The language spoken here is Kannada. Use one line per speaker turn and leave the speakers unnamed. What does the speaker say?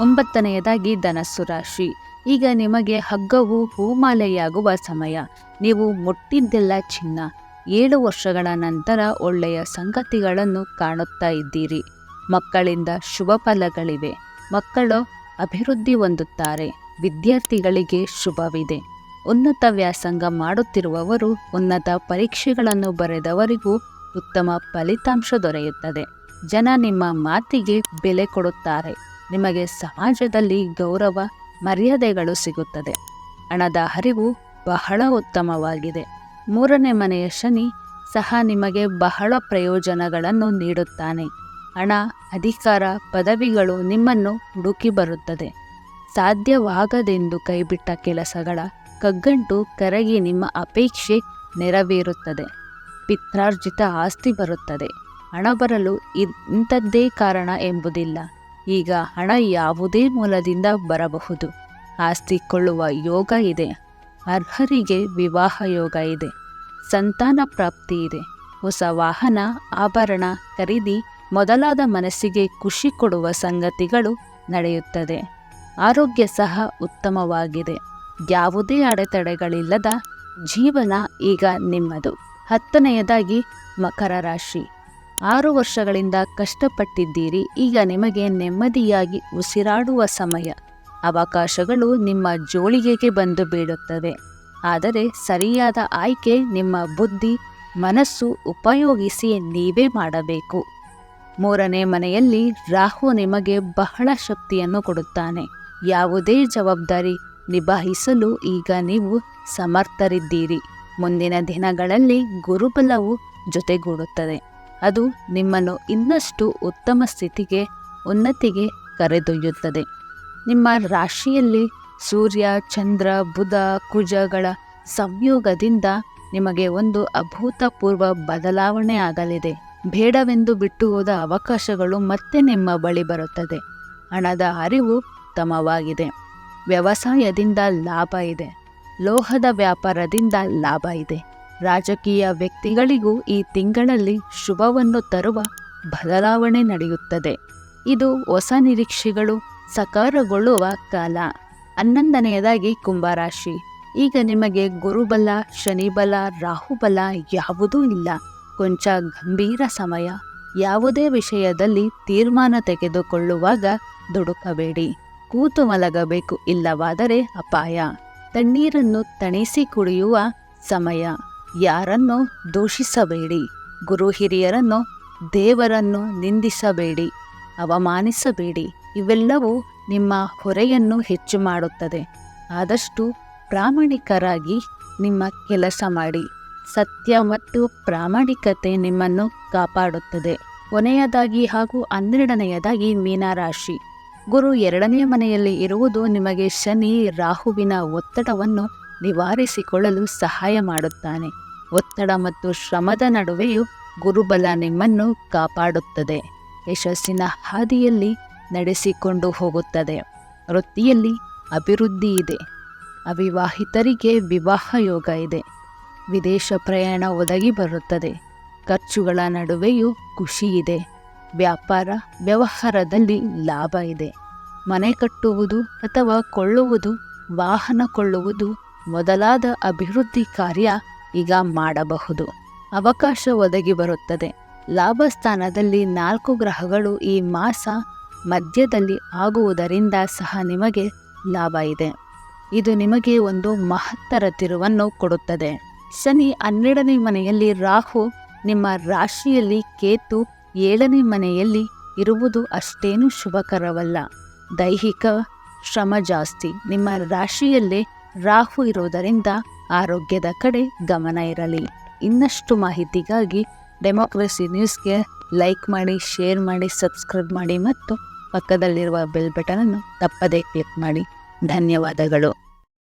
ಒಂಬತ್ತನೆಯದಾಗಿ ಧನಸ್ಸು ರಾಶಿ. ಈಗ ನಿಮಗೆ ಹಗ್ಗವು ಹೂಮಾಲೆಯಾಗುವ ಸಮಯ. ನೀವು ಮುಟ್ಟಿದ್ದೆಲ್ಲ ಚಿನ್ನ. ಏಳು ವರ್ಷಗಳ ನಂತರ ಒಳ್ಳೆಯ ಸಂಗತಿಗಳನ್ನು ಕಾಣುತ್ತಾ ಇದ್ದೀರಿ. ಮಕ್ಕಳಿಂದ ಶುಭ ಫಲಗಳಿವೆ. ಮಕ್ಕಳು ಅಭಿವೃದ್ಧಿ ಹೊಂದುತ್ತಾರೆ. ವಿದ್ಯಾರ್ಥಿಗಳಿಗೆ ಶುಭವಿದೆ. ಉನ್ನತ ವ್ಯಾಸಂಗ ಮಾಡುತ್ತಿರುವವರು ಉನ್ನತ ಪರೀಕ್ಷೆಗಳನ್ನು ಬರೆದವರಿಗೂ ಉತ್ತಮ ಫಲಿತಾಂಶ ದೊರೆಯುತ್ತದೆ. ಜನ ನಿಮ್ಮ ಮಾತಿಗೆ ಬೆಲೆ ಕೊಡುತ್ತಾರೆ. ನಿಮಗೆ ಸಮಾಜದಲ್ಲಿ ಗೌರವ, ಮರ್ಯಾದೆಗಳು ಸಿಗುತ್ತದೆ. ಹಣದ ಹರಿವು ಬಹಳ ಉತ್ತಮವಾಗಿದೆ. ಮೂರನೇ ಮನೆಯ ಶನಿ ಸಹ ನಿಮಗೆ ಬಹಳ ಪ್ರಯೋಜನಗಳನ್ನು ನೀಡುತ್ತಾನೆ. ಹಣ, ಅಧಿಕಾರ, ಪದವಿಗಳು ನಿಮ್ಮನ್ನು ಹುಡುಕಿ ಬರುತ್ತದೆ. ಸಾಧ್ಯವಾಗದೆಂದು ಕೈಬಿಟ್ಟ ಕೆಲಸಗಳ ಕಗ್ಗಂಟು ಕರಗಿ ನಿಮ್ಮ ಅಪೇಕ್ಷೆ ನೆರವೇರುತ್ತದೆ. ಪಿತ್ರಾರ್ಜಿತ ಆಸ್ತಿ ಬರುತ್ತದೆ. ಹಣ ಬರಲು ಇಂಥದ್ದೇ ಕಾರಣ ಎಂಬುದಿಲ್ಲ. ಈಗ ಹಣ ಯಾವುದೇ ಮೂಲದಿಂದ ಬರಬಹುದು. ಆಸ್ತಿ ಕೊಳ್ಳುವ ಯೋಗ ಇದೆ. ಅರ್ಹರಿಗೆ ವಿವಾಹ ಯೋಗ ಇದೆ. ಸಂತಾನ ಪ್ರಾಪ್ತಿ ಇದೆ. ಹೊಸ ವಾಹನ, ಆಭರಣ ಖರೀದಿ ಮೊದಲಾದ ಮನಸ್ಸಿಗೆ ಖುಷಿ ಕೊಡುವ ಸಂಗತಿಗಳು ನಡೆಯುತ್ತದೆ. ಆರೋಗ್ಯ ಸಹ ಉತ್ತಮವಾಗಿದೆ. ಯಾವುದೇ ಅಡೆತಡೆಗಳಿಲ್ಲದ ಜೀವನ ಈಗ ನಿಮ್ಮದು. ಹತ್ತನೆಯದಾಗಿ ಮಕರ ರಾಶಿ. ಆರು ವರ್ಷಗಳಿಂದ ಕಷ್ಟಪಟ್ಟಿದ್ದೀರಿ. ಈಗ ನಿಮಗೆ ನೆಮ್ಮದಿಯಾಗಿ ಉಸಿರಾಡುವ ಸಮಯ. ಅವಕಾಶಗಳು ನಿಮ್ಮ ಜೋಳಿಗೆಗೆ ಬಂದು ಬೀಳುತ್ತವೆ. ಆದರೆ ಸರಿಯಾದ ಆಯ್ಕೆ, ನಿಮ್ಮ ಬುದ್ಧಿ, ಮನಸ್ಸು ಉಪಯೋಗಿಸಿ ನೀವೇ ಮಾಡಬೇಕು. ಮೂರನೇ ಮನೆಯಲ್ಲಿ ರಾಹು ನಿಮಗೆ ಬಹಳ ಶಕ್ತಿಯನ್ನು ಕೊಡುತ್ತಾನೆ. ಯಾವುದೇ ಜವಾಬ್ದಾರಿ ನಿಭಾಯಿಸಲು ಈಗ ನೀವು ಸಮರ್ಥರಿದ್ದೀರಿ. ಮುಂದಿನ ದಿನಗಳಲ್ಲಿ ಗುರುಬಲವು ಜೊತೆಗೂಡುತ್ತದೆ. ಅದು ನಿಮ್ಮನ್ನು ಇನ್ನಷ್ಟು ಉತ್ತಮ ಸ್ಥಿತಿಗೆ, ಉನ್ನತಿಗೆ ಕರೆದೊಯ್ಯುತ್ತದೆ. ನಿಮ್ಮ ರಾಶಿಯಲ್ಲಿ ಸೂರ್ಯ, ಚಂದ್ರ, ಬುಧ, ಕುಜಗಳ ಸಂಯೋಗದಿಂದ ನಿಮಗೆ ಒಂದು ಅಭೂತಪೂರ್ವ ಬದಲಾವಣೆ ಆಗಲಿದೆ. ಬೇಡವೆಂದು ಬಿಟ್ಟು ಹೋದ ಅವಕಾಶಗಳು ಮತ್ತೆ ನಿಮ್ಮ ಬಳಿ ಬರುತ್ತದೆ. ಹಣದ ಅರಿವು ಉತ್ತಮವಾಗಿದೆ. ವ್ಯವಸಾಯದಿಂದ ಲಾಭ ಇದೆ. ಲೋಹದ ವ್ಯಾಪಾರದಿಂದ ಲಾಭ ಇದೆ. ರಾಜಕೀಯ ವ್ಯಕ್ತಿಗಳಿಗೂ ಈ ತಿಂಗಳಲ್ಲಿ ಶುಭವನ್ನು ತರುವ ಬದಲಾವಣೆ ನಡೆಯುತ್ತದೆ. ಇದು ಹೊಸ ನಿರೀಕ್ಷೆಗಳು ಸಕಾರಗೊಳ್ಳುವ ಕಾಲ. ಹನ್ನೊಂದನೆಯದಾಗಿ ಕುಂಭರಾಶಿ. ಈಗ ನಿಮಗೆ ಗುರುಬಲ, ಶನಿಬಲ, ರಾಹುಬಲ ಯಾವುದೂ ಇಲ್ಲ. ಕೊಂಚ ಗಂಭೀರ ಸಮಯ. ಯಾವುದೇ ವಿಷಯದಲ್ಲಿ ತೀರ್ಮಾನ ತೆಗೆದುಕೊಳ್ಳುವಾಗ ದುಡುಕಬೇಡಿ. ಕೂತು ಮಲಗಬೇಕು ಇಲ್ಲವಾದರೆ ಅಪಾಯ. ತಣ್ಣೀರನ್ನು ತಣಿಸಿ ಕುಡಿಯುವ ಸಮಯ. ಯಾರನ್ನು ದೂಷಿಸಬೇಡಿ. ಗುರು ಹಿರಿಯರನ್ನು ದೇವರನ್ನು ನಿಂದಿಸಬೇಡಿ. ಅವಮಾನಿಸಬೇಡಿ. ಇವೆಲ್ಲವೂ ನಿಮ್ಮ ಹೊರೆಯನ್ನು ಹೆಚ್ಚು ಮಾಡುತ್ತದೆ. ಆದಷ್ಟು ಪ್ರಾಮಾಣಿಕರಾಗಿ ನಿಮ್ಮ ಕೆಲಸ ಮಾಡಿ. ಸತ್ಯ ಮತ್ತು ಪ್ರಾಮಾಣಿಕತೆ ನಿಮ್ಮನ್ನು ಕಾಪಾಡುತ್ತದೆ. ಕೊನೆಯದಾಗಿ ಹಾಗೂ ಹನ್ನೆರಡನೆಯದಾಗಿ ಮೀನರಾಶಿ. ಗುರು ಎರಡನೇ ಮನೆಯಲ್ಲಿ ಇರುವುದು ನಿಮಗೆ ಶನಿ ರಾಹುವಿನ ಒತ್ತಡವನ್ನು ನಿವಾರಿಸಿಕೊಳ್ಳಲು ಸಹಾಯ ಮಾಡುತ್ತಾನೆ. ಒತ್ತಡ ಮತ್ತು ಶ್ರಮದ ನಡುವೆಯೂ ಗುರುಬಲ ನಿಮ್ಮನ್ನು ಕಾಪಾಡುತ್ತದೆ. ಯಶಸ್ಸಿನ ಹಾದಿಯಲ್ಲಿ ನಡೆಸಿಕೊಂಡು ಹೋಗುತ್ತದೆ. ವೃತ್ತಿಯಲ್ಲಿ ಅಭಿವೃದ್ಧಿ ಇದೆ. ಅವಿವಾಹಿತರಿಗೆ ವಿವಾಹ ಯೋಗ ಇದೆ. ವಿದೇಶ ಪ್ರಯಾಣ ಒದಗಿ ಬರುತ್ತದೆ. ಖರ್ಚುಗಳ ನಡುವೆಯೂ ಖುಷಿ ಇದೆ. ವ್ಯಾಪಾರ ವ್ಯವಹಾರದಲ್ಲಿ ಲಾಭ ಇದೆ. ಮನೆ ಕಟ್ಟುವುದು ಅಥವಾ ಕೊಳ್ಳುವುದು, ವಾಹನ ಕೊಳ್ಳುವುದು ಮೊದಲಾದ ಅಭಿವೃದ್ಧಿ ಕಾರ್ಯ ಈಗ ಮಾಡಬಹುದು. ಅವಕಾಶ ಒದಗಿ ಬರುತ್ತದೆ. ಲಾಭ ಸ್ಥಾನದಲ್ಲಿ ನಾಲ್ಕು ಗ್ರಹಗಳು ಈ ಮಾಸ ಮಧ್ಯದಲ್ಲಿ ಆಗುವುದರಿಂದ ಸಹ ನಿಮಗೆ ಲಾಭ ಇದೆ. ಇದು ನಿಮಗೆ ಒಂದು ಮಹತ್ತರ ತಿರುವನ್ನು ಕೊಡುತ್ತದೆ. ಶನಿ ಹನ್ನೆರಡನೇ ಮನೆಯಲ್ಲಿ ರಾಹು ನಿಮ್ಮ ರಾಶಿಯಲ್ಲಿ ಕೇತು ಏಳನೇ ಮನೆಯಲ್ಲಿ ಇರುವುದು ಅಷ್ಟೇನೂ ಶುಭಕರವಲ್ಲ. ದೈಹಿಕ ಶ್ರಮ ಜಾಸ್ತಿ. ನಿಮ್ಮ ರಾಶಿಯಲ್ಲೇ ರಾಹು ಇರುವುದರಿಂದ ಆರೋಗ್ಯದ ಕಡೆ ಗಮನ ಇರಲಿ. ಇನ್ನಷ್ಟು ಮಾಹಿತಿಗಾಗಿ ಡೆಮೋಕ್ರಸಿ ನ್ಯೂಸ್ಗೆ ಲೈಕ್ ಮಾಡಿ, ಶೇರ್ ಮಾಡಿ, ಸಬ್ಸ್ಕ್ರೈಬ್ ಮಾಡಿ ಮತ್ತು ಪಕ್ಕದಲ್ಲಿರುವ ಬೆಲ್ ಬಟನನ್ನು ತಪ್ಪದೇ ಕ್ಲಿಕ್ ಮಾಡಿ. ಧನ್ಯವಾದಗಳು.